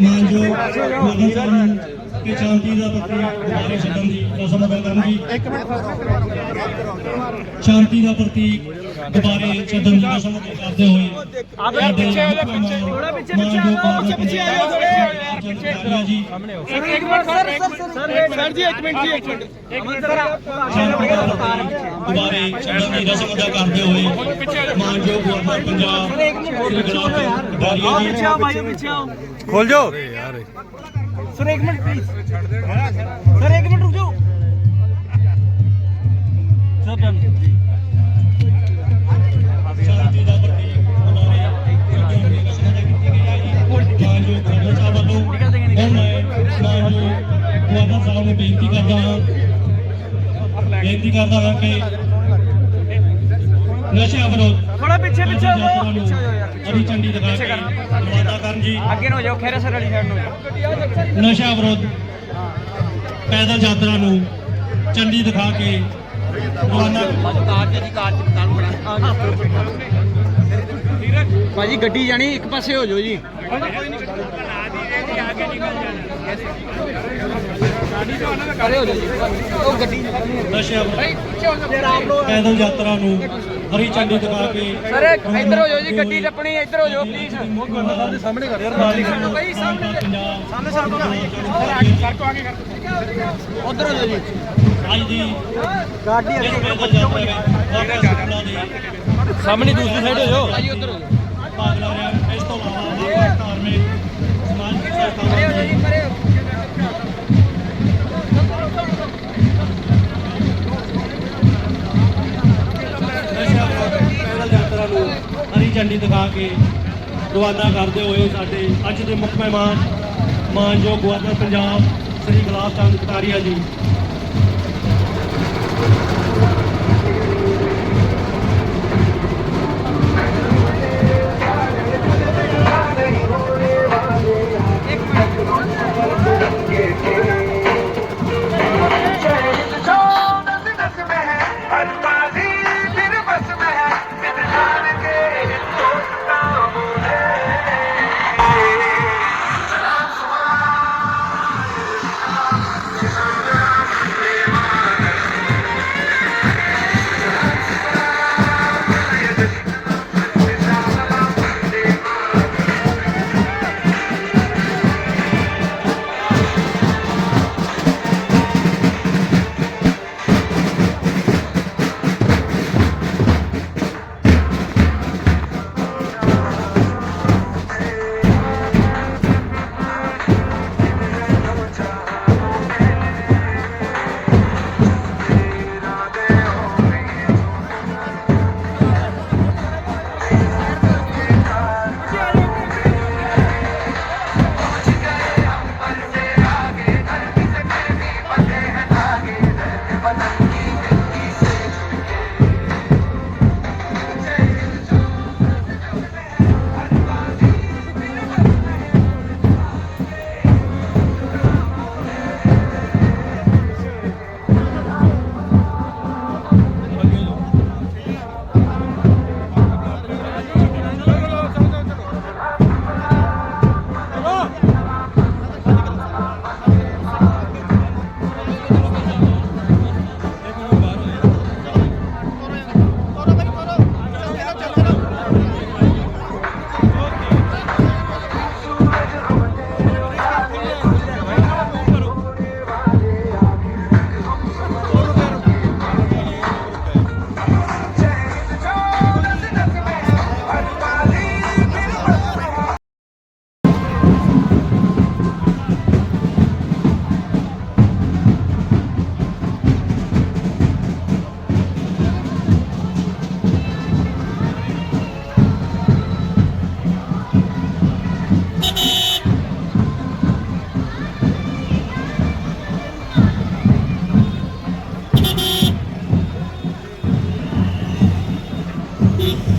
ਮਾਨਜੋ ਮਾਤਾ ਸਾਹਿਬ ਨੂੰ ਕਿ ਸ਼ਾਂਤੀ ਦਾ ਪ੍ਰਤੀਕ ਦੁਬਾਰੇ ਛੱਡਣ ਦੀ ਰਸਮ ਅਦਾ ਕਰਨ ਦੀ। ਇੱਕ ਸ਼ਾਂਤੀ ਦਾ ਪ੍ਰਤੀਕ ਦੁਬਾਰੇ ਛੱਡਣ ਦੀ ਰਸਮ ਅਦਾ ਕਰਦੇ ਹੋਏ। ਆਪ ਯਾਰ ਪਿੱਛੇ ਆ ਜਾਓ, ਪਿੱਛੇ। ਥੋੜਾ ਪਿੱਛੇ ਪਿੱਛੇ ਆ ਜਾਓ ਪਿੱਛੇ ਪਿੱਛੇ ਆ ਜਾਓ ਥੋੜੇ ਯਾਰ ਪਿੱਛੇ ਜੀ। ਇੱਕ ਇੱਕ ਮਿੰਟ ਸਰ ਸਰ ਸਰ ਜੀ ਇੱਕ ਮਿੰਟ ਜੀ ਇੱਕ ਮਿੰਟ। ਇੱਕ ਮਿੰਟ ਸਰ ਸ਼ਾਂਤੀ ਦਾ ਪ੍ਰਤੀਕ ਦੁਬਾਰੇ ਛੱਡਣ ਦੀ ਰਸਮ ਅਦਾ ਕਰਦੇ ਹੋਏ। ਮਾਨਜੋ ਗਵਰਨਰ ਪੰਜਾਬ ਸ੍ਰੀ ਗੁਲਾਬ ਚੰਦ ਕਟਾਰੀਆ ਜੀ ਪਿੱਛੇ ਆਓ। ਭਾਈ ਪਿੱਛੇ ਆਓ। ਖੋਲ ਜੋ ਸਰ, ਇੱਕ ਮਿੰਟ ਪਲੀਜ਼ ਸਰ, ਇੱਕ ਮਿੰਟ, ਰੁਕ ਜਾਓ। ਸਰ ਡਨ ਸ਼ਾਂਤੀ ਦਾ ਪ੍ਰਤੀਕ ਦੁਬਾਰੇ ਛੱਡਣ ਦੀ ਸਾਹਿਬ ਵੱਲੋਂ ਹੁਣ ਮੈਂ ਮਾਨਜੋ ਸਾਹਿਬ ਨੂੰ ਬੇਨਤੀ ਕਰਦਾ ਹਾਂ ਬੇਨਤੀ ਕਰਦਾ ਹਾਂ ਕਿ ਨਸ਼ਾ ਵਿਰੋਧ। ਥੋੜਾ ਪਿੱਛੇ ਪਿੱਛੇ ਹੋ ਜਾਓ। ਪਿੱਛੇ ਹੋ ਜਾਓ ਯਾਰ। ਹਰੀ ਝੰਡੀ ਦਿਖਾ ਕੇ ਰਵਾਨਾ ਕਰਨ। ਜੀ। ਅੱਗੇ ਨੂੰ ਹੋ ਜਾਓ ਖੈਰਾ ਸਰ ਵਾਲੀ ਸਾਈਡ ਨੂੰ ਨਸ਼ਾ ਵਿਰੋਧ ਪੈਦਲ ਯਾਤਰਾ ਨੂੰ ਝੰਡੀ ਦਿਖਾ ਕੇ ਰਵਾਨਾ ਭਾਜੀ ਗੱਡੀ ਜਾਣੀ ਇੱਕ ਪਾਸੇ ਹੋ ਜਾਓ ਜੀ। ਖੜੇ ਹੋ ਜੀ ਉਹ ਗੱਡੀ ਨਸ਼ਾ ਵਿਰੋਧ ਪੈਦਲ ਯਾਤਰਾ ਨੂੰ ਹਰੀ ਝੰਡੀ ਦਿਖਾ ਕੇ ਸਰ ਇੱਧਰ ਹੋ ਜਾਓ ਜੀ ਗੱਡੀ ਟੱਪਣੀ ਇੱਧਰ ਹੋ ਜਾਓ ਪਲੀਜ਼ ਸਾਹਮਣੇ ਕਰ ਯਾਰ ਭਾਈ ਸਾਹਮਣੇ ਪੰਜਾਬ ਸਾਹਮਣੇ ਸਰ ਤੋਂ ਆਗੇ ਕਰ ਉਧਰ ਹੋ ਜਾਓ ਜੀ। ਅੱਜ ਦੀ ਗਾਡੀ ਇਸ ਪੈਦਲ ਯਾਤਰਾ ਵਿੱਚ ਵਾਪਸ ਸਕੂਲਾਂ ਦੇ ਸਾਹਮਣੇ ਦੂਸਰੀ ਸਾਈਡ ਹੋ ਜਾਓ। ਭਾਜੀ ਉਧਰ ਹੋ ਜਾਓ। ਭਾਗ ਲੈ ਰਿਹਾ। ਇਸ ਤੋਂ ਵੱਖ-ਵੱਖ ਧਾਰਮਿਕ ਸਮਾਜਿਕ ਸੰਸਥਾਵਾਂ ਦੇ ਪਰੇ ਹਰੀ ਝੰਡੀ ਦਿਖਾ ਕੇ ਰਵਾਨਾ ਕਰਦੇ ਹੋਏ ਸਾਡੇ ਅੱਜ ਦੇ ਮੁੱਖ ਮਹਿਮਾਨ ਮਾਨਯੋਗ ਗਵਰਨਰ ਪੰਜਾਬ, ਸ੍ਰੀ ਗੁਲਾਬ ਚੰਦ ਕਟਾਰੀਆ ਜੀ। week.